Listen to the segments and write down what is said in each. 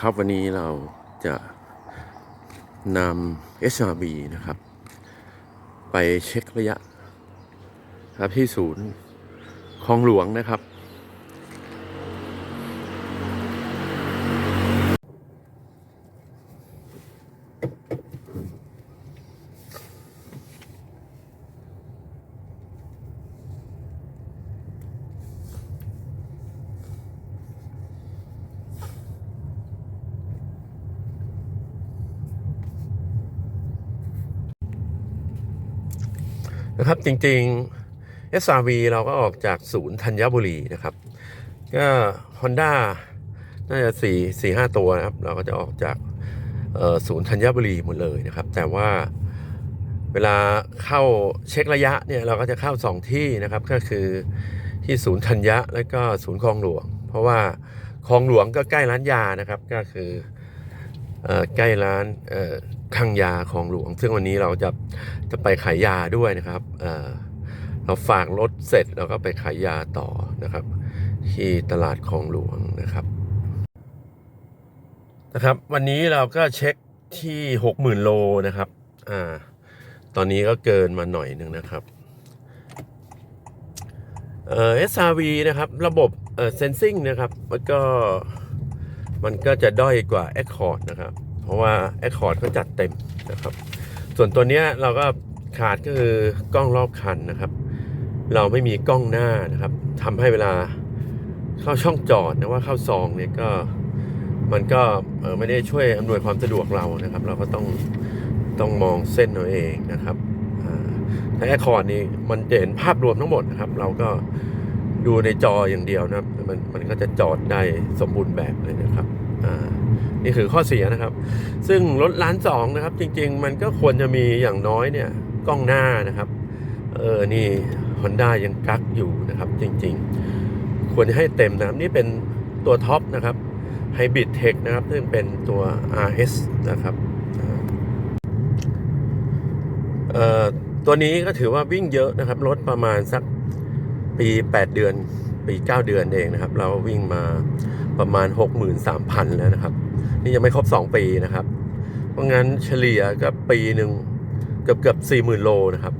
ครับวันนี้เราจะนำ SRB นะครับ ไปเช็คระยะ ครับที่ศูนย์คลองหลวงนะครับ นะครับจริงๆ SRV เราก็ออกจากศูนย์ธัญบุรีนะครับ ก็ Honda น่าจะสี่สี่ห้าตัวนะครับ เราก็จะออกจากศูนย์ธัญบุรีหมดเลยนะครับ แต่ว่าเวลาเข้าเช็คระยะเนี่ยเราก็จะเข้า 2 ที่นะครับก็คือที่ศูนย์ธัญญะแล้วก็ศูนย์คลองหลวง เพราะว่าคลองหลวงก็ใกล้ร้านยานะครับก็คืออใกล้ร้าน เอ่อคลังยาคลองหลวง ซึ่งวันนี้เราจะจะไปขายยาด้วยนะครับเเราฝากรถเสร็จเราก็ไปขายยาต่อนะครับ ที่ตลาดคลองหลวงนะครับนะครับ วันนี้เราก็เช็คที่หกหมื่นโลนะครับอ่าตอนนี้ก็เกินมาหน่อยหนึ่งนะครับเอ่อ SRV นะครับ ระบบเอ่อ sensing นะครับมันก็มันก็จะด้อยกว่า Accord นะครับ เพราะว่า Accord ก็จัดเต็มนะครับ ส่วนตัวเนี้ยเราก็ขาดก็คือกล้องรอบคันนะครับ เราไม่มีกล้องหน้านะครับทำให้เวลาเข้าช่องจอดนะว่าเข้าซองเนี่ยก็มันก็ไม่ได้ช่วยอำนวยความสะดวกเรานะครับ เราก็ต้องต้องมองเส้นเราเองนะครับอ่าถ้าแอคคอร์ดนี่มันจะเห็นภาพรวมทั้งหมดนะครับ เราก็ดูในจออย่างเดียวนะครับมันมันก็จะจอดได้สมบูรณ์แบบเลยนะครับอ่า นี่คือข้อเสียนะครับ ซึ่งรถล้านสองนะครับ จริง ๆ มันก็ควรจะมีอย่างน้อยเนี่ยกล้องหน้านะครับ เออนี่ Honda ยังกักอยู่นะครับ จริง ๆ ควรจะให้เต็มนะครับนี่เป็นตัวท็อปนะครับ Hybrid Tech นะครับ ซึ่งเป็นตัว RS นะครับเอ่อตัวนี้ก็ถือว่าวิ่งเยอะนะครับรถประมาณสักปี 8 เดือน ปี 9 เดือนเองนะครับ เราวิ่งมาประมาณ 63,000 แล้วนะครับี่ยังไม่ครบ 2 ปีนะครับ เพราะงั้นเฉลี่ยกับปีหนึ่งเกือบเกือบ40,000โลนะครับ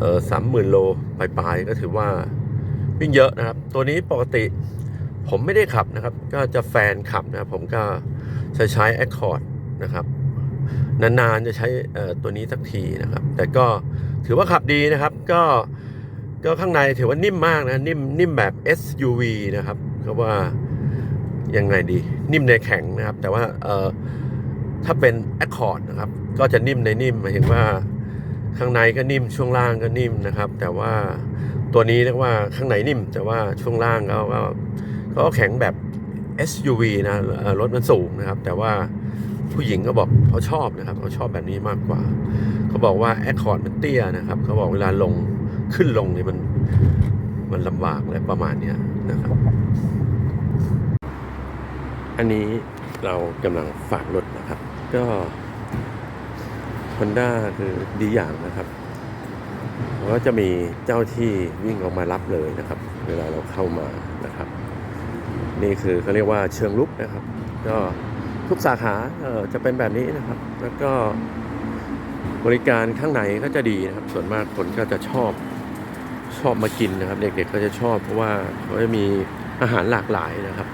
เออสามหมื่นโลปลายๆก็ถือว่าวิ่งเยอะนะครับ ตัวนี้ปกติผมไม่ได้ขับนะครับ ก็จะแฟนขับนะบผมก็จะใช้ Accord นะครับนานๆจะใช้ตัวนี้สักทีนะครับ แต่ก็ถือว่าขับดีนะครับ ก็ก็ข้างในถือว่านิ่มมากนะนิ่มนิ่มแบบ SUV นะครับก็ว่า ยังไงดีนิ่มในแข็งนะครับ แต่ว่าเออถ้าเป็น Accord นะครับ ก็จะนิ่มในนิ่มหมายถึงว่าข้างในก็นิ่มช่วงล่างก็นิ่มนะครับ แต่ว่าตัวนี้เรียกว่าข้างในนิ่ม แต่ว่าช่วงล่างก็ก็ก็แข็งแบบ SUV นะรถมันสูงนะครับ แต่ว่าผู้หญิงก็บอกเขาชอบนะครับเขาชอบแบบนี้มากกว่าเขาบอกว่า Accord มันเตี้ยนะครับเขาบอกเวลาลงขึ้นลงนี่มันมันลำบากอะไรประมาณนี้นะครับ อันนี้เรากำลังฝากรถนะครับ ก็ Honda คือดีอย่างนะครับก็จะมีเจ้าที่วิ่งออกมารับเลยนะครับ เวลาเราเข้ามานะครับ นี่คือเขาเรียกว่าเชิงลุกนะครับ ก็ทุกสาขาจะเป็นแบบนี้นะครับ แล้วก็บริการข้างในก็จะดีนะครับ ส่วนมากคนก็จะชอบชอบมากินนะครับ เด็กๆก็จะชอบเพราะว่าเขาจะมีอาหารหลากหลายนะครับ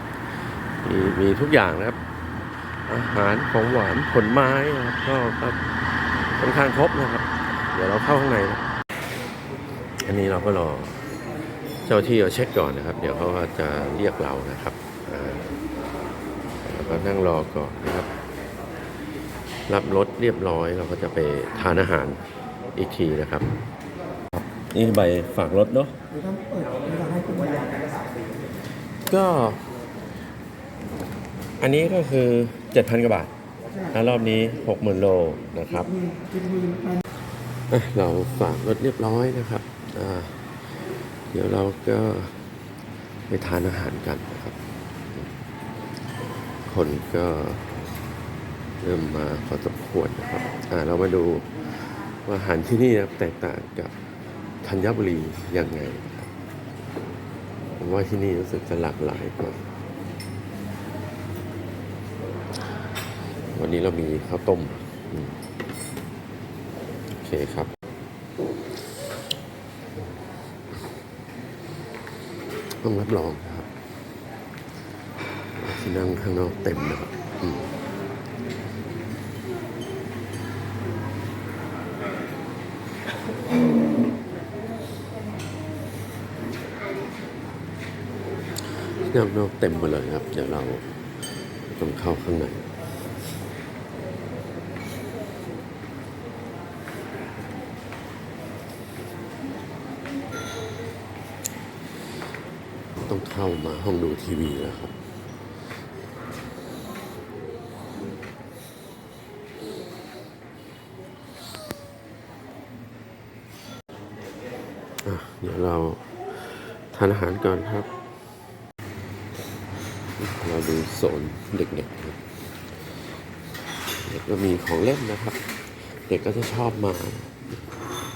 มีมีทุกอย่างนะครับ อาหารของหวานผลไม้นะครับก็ก็ค่อนข้างครบนะครับ เดี๋ยวเราเข้าข้างในนะอันนี้เราก็รอเจ้าที่เราเช็คก่อนนะครับ เดี๋ยวเขาก็จะเรียกเรานะครับอ่าเราก็นั่งรอก่อนนะครับ รับรถเรียบร้อยเราก็จะไปทานอาหารอีกทีนะครับ นี่ใบฝากรถเนาะหรือต้องเปิดเวลาให้คุณวายาก็ อันนี้ก็คือ 7,000กว่าบาทแล้วรอบนี้ 60,000 โลนะครับ เราฝากรถเรียบร้อยนะครับเดี๋ยวเราก็ไปทานอาหารกันนะครับ คนก็เริ่มมาพอสมควรนะครับเรามาดูว่าอาหารที่นี่นะแตกต่างกับธัญบุรียังไงผมว่าที่นี่รู้สึกจะหลากหลายกว่า วันนี้เรามีข้าวต้มโอเคครับห้องรับรองนะครับ ที่นั่งข้างนอกเต็มนะครับที่นั่งข้างนอกเต็มหมดเลยครับ เดี๋ยวเราต้องเข้าข้างใน เข้ามาห้องดูทีวีแล้วครับเดี๋ยวเราทานอาหารก่อนครับ เราดูโซนเด็กๆครับเด็กก็มีของเล่นนะครับ เด็กก็จะชอบมา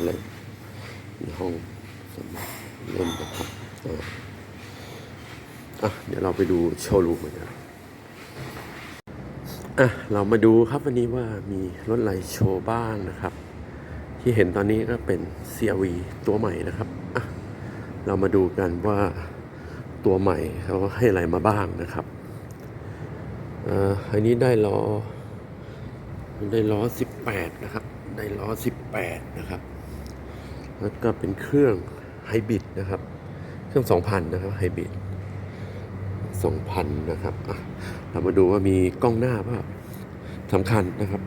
เล่นในห้องสมุดเล่นนะครับ อะเดี๋ยวเราไปดูโชว์รูมกันครับอะเรามาดูครับวันนี้ว่ามีรถอะไรโชว์บ้างนะครับ ที่เห็นตอนนี้ก็เป็น CRV ตัวใหม่นะครับอะเรามาดูกันว่าตัวใหม่เขาให้อะไรมาบ้างนะครับอ่ออันนี้ได้ล้อได้ล้อ 18 นะครับ ได้ล้อ 18 นะครับ แล้วก็เป็นเครื่องไฮบริดนะครับ เครื่อง 2,000 นะครับไฮบริด 2,000 นะครับเรามาดูว่ามีกล้องหน้าป่าสำคัญนะครับ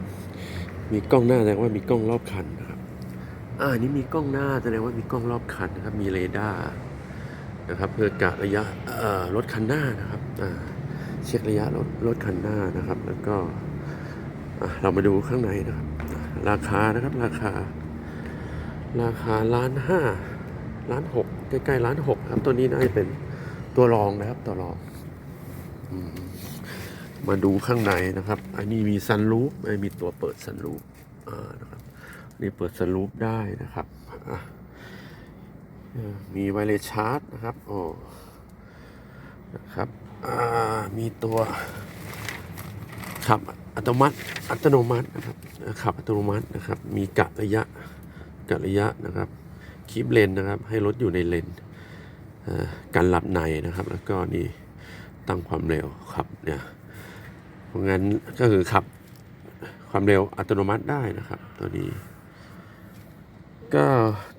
มีกล้องหน้าแสดงว่ามีกล้องรอบคันนะครับอ่าอันนี่มีกล้องหน้าแสดงว่ามีกล้องรอบคันนะครับ มีเรดาร์นะครับเพื่อกะระยะรถคันหน้านะครับเช็คระยะรถรถคันหน้านะครับ แล้วก็เรามาดูข้างในนะครับ ราคานะครับราคา ราคาล้านห้าล้านหกใกล้ๆล้านหกครับตัวนี้น่าจะเป็นตัวรองนะครับตัวรอง มาดูข้างในนะครับ อันนี้มีซันรูฟมีตัวเปิดซันรูฟอ่านะครับนี่เปิดสลูปได้นะครับมีไวเลสชาร์จนะครับโอ้นะครับมีตัวขับอัตโนมัติอัตโนมัตินะครับขับอัตโนมัตินะครับ มีกะระยะกะระยะนะครับคีบเลนนะครับ ให้รถอยู่ในเลนการหลับในนะครับ แล้วก็นี่ ตั้งความเร็วครับเนี่ยเพราะงั้นก็คือขับความเร็วอัตโนมัติได้นะครับตัวนี้ ก็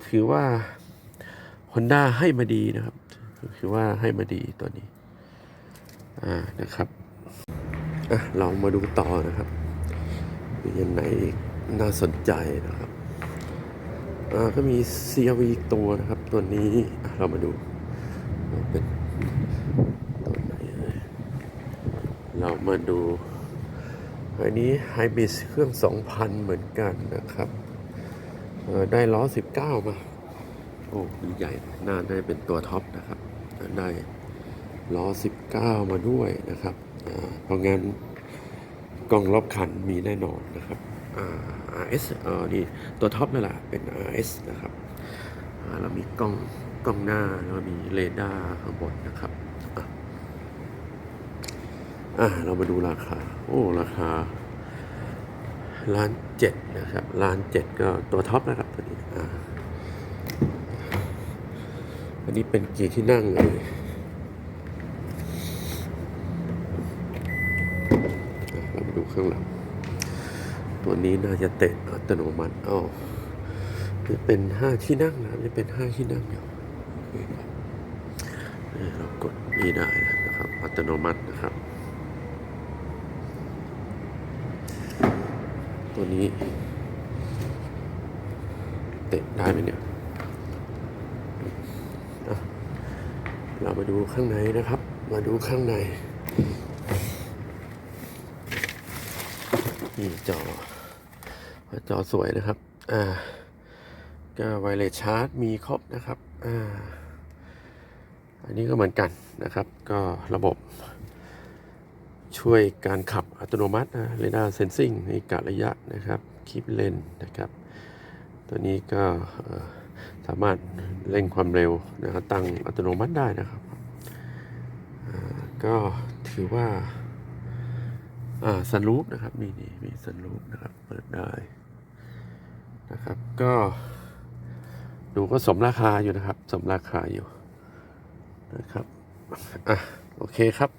ถือว่า Honda ให้มาดีนะครับถือว่าให้มาดีตัวนี้อ่านะครับอะเรามาดูต่อนะครับมีอันไหนน่าสนใจนะครับอ่าก็มี CRV อีตัวนะครับ ตัวนี้เรามาดูเป็นตัวไหนเอ่ย เรามาดู อันนี้ไฮบริดเครื่อง 2,000 เหมือนกันนะครับ ได้ล้อ 19 มา โอ้ใหญ่ๆน่าได้เป็นตัวท็อปนะครับ ได้ล้อ 19 มาด้วยนะครับ เพราะงั้นกล้องรอบคันมีแน่นอนนะครับ RS เออนี่ตัวท็อปนั่นแหละเป็น RS นะครับอ่าแล้วมีกล้องกล้องหน้าแล้วมีเรดาร์ข้างบนนะครับ อ่าเรามาดูราคา โอ้ ราคาล้านเจ็ดนะครับล้านเจ็ดก็ตัวท็อปนะครับตัวนี้อ่าอันนี้เป็นกี่ที่นั่งเลยอะเรามาดูข้างหลัง ตัวนี้น่าจะเตะอัตโนมัติอ๋อจะเป็นห้าที่นั่งนะครับจะเป็นห้าที่นั่งเดียวโอเคครับนี่เรากดนี่ได้นะครับ อัตโนมัตินะครับ ตัวนี้ เตะได้ไหมเนี่ยเรามาดูข้างในนะครับ มาดูข้างในนี่จอจอสวยนะครับ อ่า ก็ไวเลสชาร์จมีครบนะครับ อ่า อันนี้ก็เหมือนกันนะครับ ก็ระบบ ช่วยการขับอัตโนมัตินะเรดาร์เซนซิงในกะระยะนะครับคีปเลนนะครับ ตัวนี้ก็สามารถเร่งความเร็วนะครับตั้งอัตโนมัติได้นะครับก็ถือว่าสันรูปนะครับมีนี่มีสันรูปนะครับเปิดได้นะครับก็ดูก็สมราคาอยู่นะครับ สมราคาอยู่นะครับอะโอเคครับ